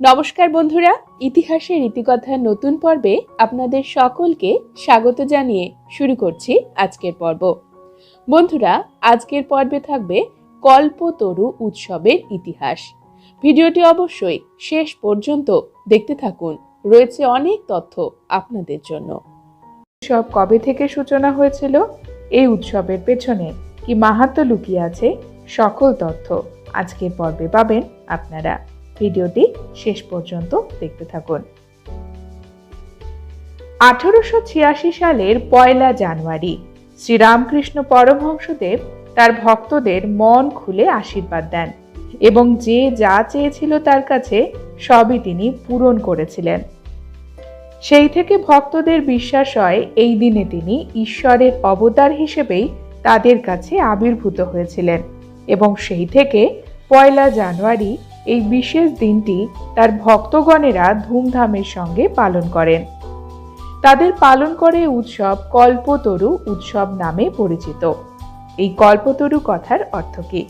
নমস্কার বন্ধুরা, ইতিহাসের ইতিকথার নতুন পর্বে আপনাদের সকলকে স্বাগত জানিয়ে শুরু করছি আজকের পর্ব। বন্ধুরা, আজকের পর্বে থাকবে কল্পতরু উৎসবের ইতিহাস। ভিডিওটি অবশ্যই শেষ পর্যন্ত দেখতে থাকুন, রয়েছে অনেক তথ্য আপনাদের জন্য। উৎসব কবে থেকে সূচনা হয়েছিল? এই উৎসবের পেছনে কি মাহাত্ম লুকিয়ে আছে? সকল তথ্য আজকের পর্বে পাবেন আপনারা। ভিডিওটি শেষ পর্যন্ত দেখতে থাকুন। আঠারোশো ছিয়াশি সালের পয়লা জানুয়ারি, শ্রীরামকৃষ্ণ পরমহংসদেব তার ভক্তদের মন খুলে আশীর্বাদ দেন এবং যে যা চেয়েছিল তার কাছে সবই তিনি পূরণ করেছিলেন। সেই থেকে ভক্তদের বিশ্বাস হয়, এই দিনে তিনি ঈশ্বরের অবতার হিসেবেই তাদের কাছে আবির্ভূত হয়েছিলেন এবং সেই থেকে পয়লা জানুয়ারি এই বিশেষ দিনটি তার ভক্তগণেরা ধুমধামের সঙ্গে পালন করেন। তাদের পালন করে উৎসব কল্পতরু উৎসব নামে পরিচিত। এই কল্পতরু কথার অর্থ কি?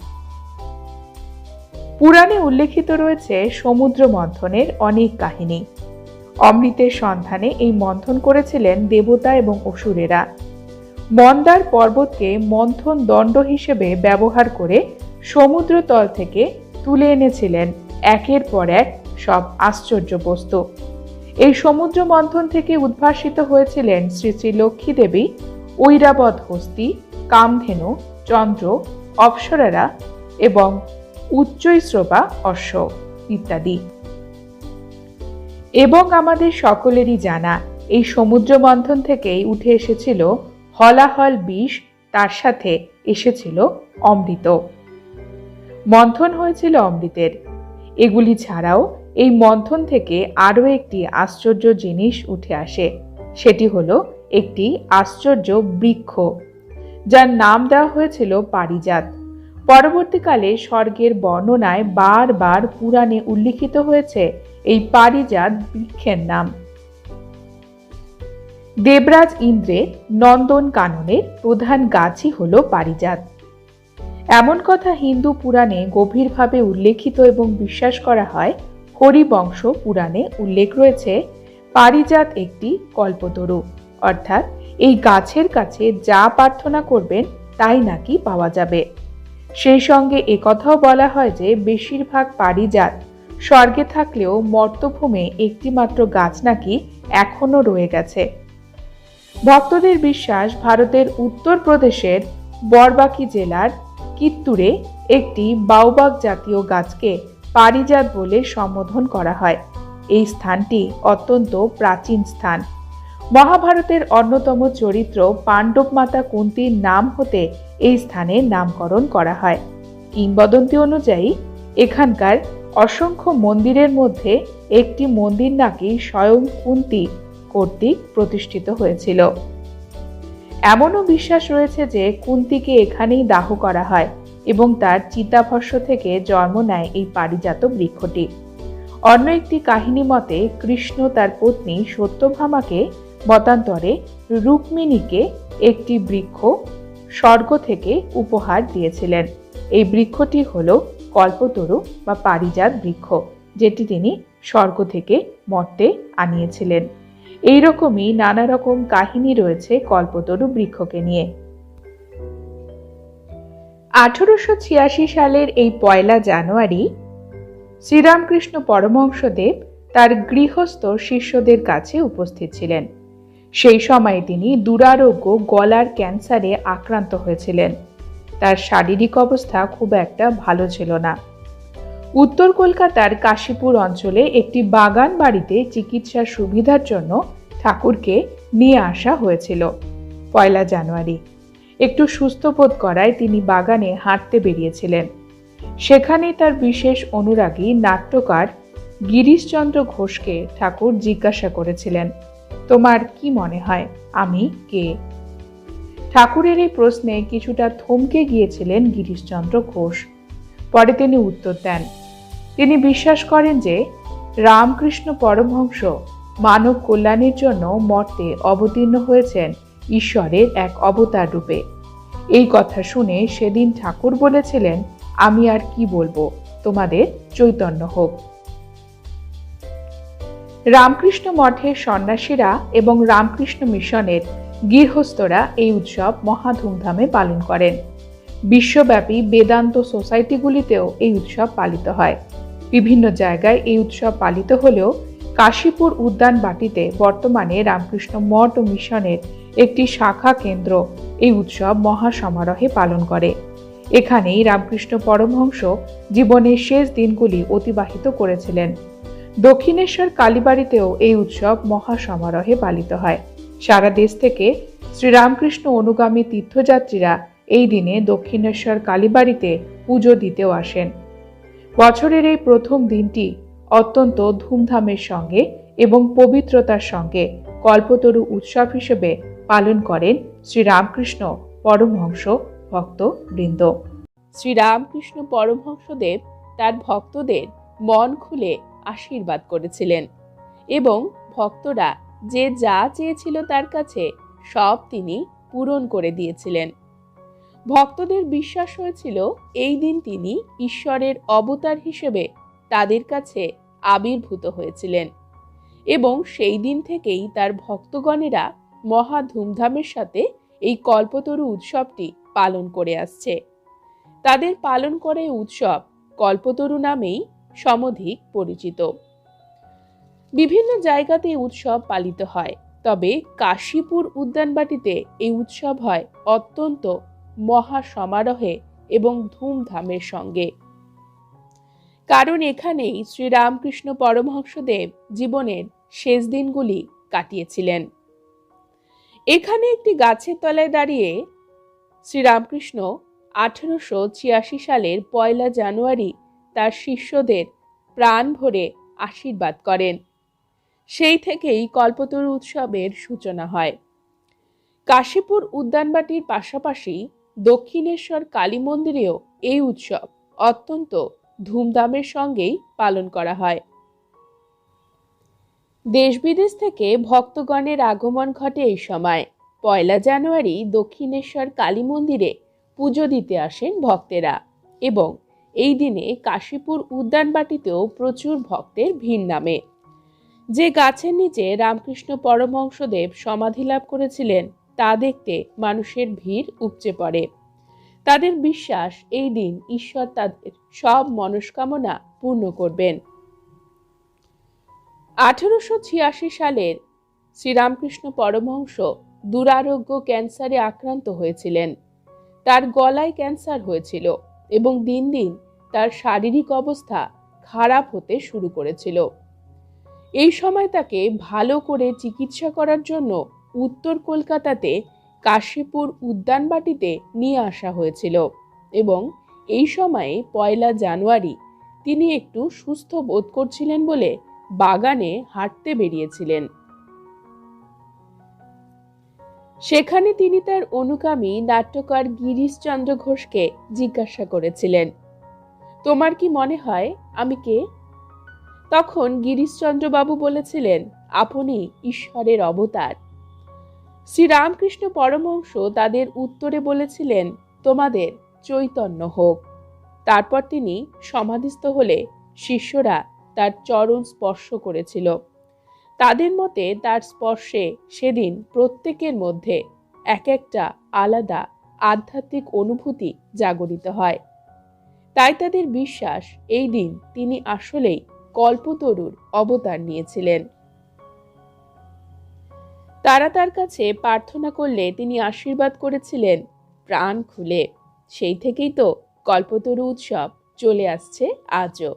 পুরাণে উল্লেখিত রয়েছে সমুদ্র মন্থনের অনেক কাহিনী। অমৃতের সন্ধানে এই মন্থন করেছিলেন দেবতা এবং অসুরেরা। মন্দার পর্বতকে মন্থন দণ্ড হিসেবে ব্যবহার করে সমুদ্রতল থেকে তুলে এনেছিলেন একের পর এক সব আশ্চর্য বস্তু। এই সমুদ্র মন্থন থেকে উদ্ভাসিত হয়েছিলেন শ্রী শ্রী লক্ষ্মী দেবী, ঐরাবত হস্তি, কামধেনু, চন্দ্র, অপ্সরারা এবং উচ্চৈশ্রবা অশ্ব ইত্যাদি। এবং আমাদের সকলেরই জানা, এই সমুদ্র মন্থন থেকেই উঠে এসেছিল হলাহল বিষ, তার সাথে এসেছিল অমৃত। মন্থন হয়েছিল অমৃতের। এগুলি ছাড়াও এই মন্থন থেকে আরও একটি আশ্চর্য জিনিস উঠে আসে। সেটি হলো একটি আশ্চর্য বৃক্ষ, যার নাম দেওয়া হয়েছিল পারিজাত। পরবর্তীকালে স্বর্গের বর্ণনায় বারবার পুরাণে উল্লিখিত হয়েছে এই পারিজাত বৃক্ষের নাম। দেবরাজ ইন্দ্রের নন্দন কাননের প্রধান গাছই হল পারিজাত। এমন কথা হিন্দু পুরাণে গভীরভাবে উল্লেখিত এবং বিশ্বাস করা হয়। হরিবংশ পুরাণে উল্লেখ রয়েছে, পারিজাত একটি কল্পতরু। অর্থাৎ, এই গাছের কাছে যা প্রার্থনা করবেন, তাই নাকি পাওয়া যাবে? সেই সঙ্গে একথাও বলা হয় যে, বেশিরভাগ পারিজাত স্বর্গে থাকলেও মর্তভূমে একটিমাত্র গাছ নাকি এখনও রয়ে গেছে। ভক্তদের বিশ্বাস ভারতের উত্তরপ্রদেশের বরবাকি জেলার কিত্তুরে একটি বাউবাগ জাতীয় গাছকে পারিজাত বলে সম্বোধন করা হয়। এই স্থানটি অত্যন্ত প্রাচীন স্থান। মহাভারতের অন্যতম চরিত্র পাণ্ডব মাতা কুন্তির নাম হতে এই স্থানের নামকরণ করা হয়। কিংবদন্তি অনুযায়ী, এখানকার অসংখ্য মন্দিরের মধ্যে একটি মন্দির নাকি স্বয়ং কুন্তি কর্তৃক প্রতিষ্ঠিত হয়েছিল। এমনও বিশ্বাস রয়েছে যে কুন্তিকে এখানেই দাহ করা হয় এবং তার চিতাভস্য থেকে জন্ম নেয় এই পারিজাত বৃক্ষটি। অন্য একটি কাহিনী মতে, কৃষ্ণ তার পত্নী সত্যভামাকে মতান্তরে রুক্মিণীকে একটি বৃক্ষ স্বর্গ থেকে উপহার দিয়েছিলেন। এই বৃক্ষটি হল কল্পতরু বা পারিজাত বৃক্ষ, যেটি তিনি স্বর্গ থেকে মর্তে আনিয়েছিলেন। এইরকমই নানা রকম কাহিনী রয়েছে কল্পতরু বৃক্ষকে নিয়ে। আঠারোশো ছিয়াশি সালের এই পয়লা জানুয়ারি, শ্রীরামকৃষ্ণ পরমহংসদেব তার গৃহস্থ শিষ্যদের কাছে উপস্থিত ছিলেন। সেই সময় তিনি দুরারোগ্য গলার ক্যান্সারে আক্রান্ত হয়েছিলেন। তার শারীরিক অবস্থা খুব একটা ভালো ছিল না। উত্তর কলকাতার কাশীপুর অঞ্চলে একটি বাগান বাড়িতে চিকিৎসার সুবিধার জন্য ঠাকুরকে নিয়ে আসা হয়েছিল পয়লা জানুয়ারি। একটু সুস্থ বোধ করায় তিনি বাগানে হাঁটতে বেরিয়েছিলেন। সেখানে তার বিশেষ অনুরাগী নাট্যকার গিরিশচন্দ্র ঘোষকে ঠাকুর জিজ্ঞাসা করেছিলেন, তোমার কি মনে হয়, আমি কে? ঠাকুরের এই প্রশ্নে কিছুটা থমকে গিয়েছিলেন গিরিশচন্দ্র ঘোষ। পরে তিনি উত্তর দেন তিনি বিশ্বাস করেন যে রামকৃষ্ণ পরমহংস মানব কল্যাণের জন্য মর্তে অবতীর্ণ হয়েছেন ঈশ্বরের এক অবতার রূপে। এই কথা শুনে সেদিন ঠাকুর বলেছিলেন, আমি আর কি বলব? তোমাদের চৈতন্য হোক। রামকৃষ্ণ মঠের সন্ন্যাসীরা এবং রামকৃষ্ণ মিশনের গৃহস্থরা এই উৎসব মহা ধুমধামে পালন করেন। বিশ্বব্যাপী বেদান্ত সোসাইটিগুলিতেও এই উৎসব পালিত হয়। বিভিন্ন জায়গায় এই উৎসব পালিত হলেও কাশীপুর উদ্যান বাটিতে বর্তমানে রামকৃষ্ণ মঠ ও মিশনের একটি শাখা কেন্দ্র এই উৎসব মহা সমারোহে পালন করে। এখানেই রামকৃষ্ণ পরমহংস জীবনের শেষ দিনগুলি অতিবাহিত করেছিলেন। দক্ষিণেশ্বর কালীবাড়িতেও এই উৎসব মহা সমারোহে পালিত হয়। সারা দেশ থেকে শ্রীরামকৃষ্ণ অনুগামী তীর্থযাত্রীরা এই দিনে দক্ষিণেশ্বর কালীবাড়িতে পুজো দিতেও আসেন। বছরের এই প্রথম দিনটি অত্যন্ত ধুমধামের সঙ্গে এবং পবিত্রতার সঙ্গে কল্পতরু উৎসব হিসেবে পালন করেন শ্রীরামকৃষ্ণ পরমহংস ভক্ত বৃন্দ শ্রীরামকৃষ্ণ পরমহংসদেব তার ভক্তদের মন খুলে আশীর্বাদ করেছিলেন এবং ভক্তরা যে যা চেয়েছিল তার কাছে সব তিনি পূরণ করে দিয়েছিলেন। ভক্তদের বিশ্বাস হয়েছিল, এই দিন তিনি ঈশ্বরের অবতার হিসেবে তাদের কাছে আবির্ভূত হয়েছিলেন এবং সেই দিন থেকেই তার ভক্তগণেরা মহা ধুমধামের সাথে এই কল্পতরু উৎসবটি পালন করে আসছে। তাদের পালন করে উৎসব কল্পতরু নামেই সমধিক পরিচিত। বিভিন্ন জায়গাতে উৎসব পালিত হয়, তবে কাশীপুর উদ্যানবাটিতে এই উৎসব হয় অত্যন্ত মহা সমারোহে এবং ধুমধামের সঙ্গে। কারণ এখানেই শ্রীরামকৃষ্ণ পরমহংসদেব জীবনের শেষ দিনগুলি কাটিয়েছিলেন। এখানে একটি গাছের তলায় দাঁড়িয়ে শ্রীরামকৃষ্ণ আঠেরোশো ছিয়াশি সালের পয়লা জানুয়ারি তার শিষ্যদের প্রাণ ভরে আশীর্বাদ করেন। সেই থেকেই কল্পতরু উৎসবের সূচনা হয়। কাশীপুর উদ্যানবাটির পাশাপাশি দক্ষিণেশ্বর কালী মন্দিরেও এই উৎসব অত্যন্ত ধুমধামের সঙ্গেই পালন করা হয়। দেশ বিদেশ থেকে ভক্তগণের আগমন ঘটে এই সময়। পয়লা জানুয়ারি দক্ষিণেশ্বর কালী মন্দিরে পুজো দিতে আসেন ভক্তেরা এবং এই দিনে কাশীপুর উদ্যানবাটিতেও প্রচুর ভক্তের ভিড় নামে। যে গাছের নিচে রামকৃষ্ণ পরমহংসদেব সমাধি লাভ করেছিলেন তা দেখতে মানুষের ভিড় উপচে পড়ে। তাদের বিশ্বাস এই দিন ঈশ্বর তাদের সব মনস্কামনা পূর্ণ করবেন। আঠেরোশো ছিয়াশি সালের শ্রীরামকৃষ্ণ পরমহংস দুরারোগ্য ক্যান্সারে আক্রান্ত হয়েছিলেন। তার গলায় ক্যান্সার হয়েছিল এবং দিন দিন তার শারীরিক অবস্থা খারাপ হতে শুরু করেছিল। এই সময় তাকে ভালো করে চিকিৎসা করার জন্য উত্তর কলকাতাতে কাশীপুর উদ্যানবাটিতে নিয়ে আসা হয়েছিল এবং এই সময়ে পয়লা জানুয়ারি তিনি একটু সুস্থ বোধ করছিলেন বলে বাগানে হাঁটতে বেরিয়েছিলেন। সেখানে তিনি তার অনুগামী নাট্যকার গিরিশচন্দ্র ঘোষকে জিজ্ঞাসা করেছিলেন, তোমার কি মনে হয় আমি কে? তখন গিরিশচন্দ্রবাবু বলেছিলেন, আপনি ঈশ্বরের অবতার। শ্রীরামকৃষ্ণ পরমহংস তাদের উত্তরে বলেছিলেন, তোমাদের চৈতন্য হোক। তারপর তিনি সমাধিস্থ হলে শিষ্যরা তার চরণ স্পর্শ করেছিল। তাদের মতে তার স্পর্শে সেদিন প্রত্যেকের মধ্যে এক একটা আলাদা আধ্যাত্মিক অনুভূতি জাগরিত হয়। তাই তাদের বিশ্বাস এই দিন তিনি আসলেই কল্পতরুর অবতার নিয়েছিলেন। তারা তার কাছে প্রার্থনা করলে তিনি আশীর্বাদ করেছিলেন। প্রাণ খুলে। সেই থেকেই তো কল্পতরু উৎসব চলে আসছে আজও।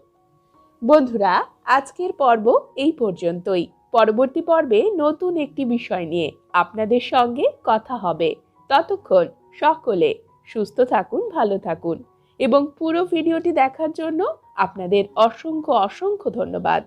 বন্ধুরা, আজকের পর্ব এই পর্যন্তই। পরবর্তী পর্বে নতুন একটি বিষয় নিয়ে আপনাদের সঙ্গে কথা হবে। ততক্ষণ সকলে সুস্থ থাকুন, ভালো থাকুন এবং পুরো ভিডিওটি দেখার জন্য আপনাদের অসংখ্য অসংখ্য ধন্যবাদ।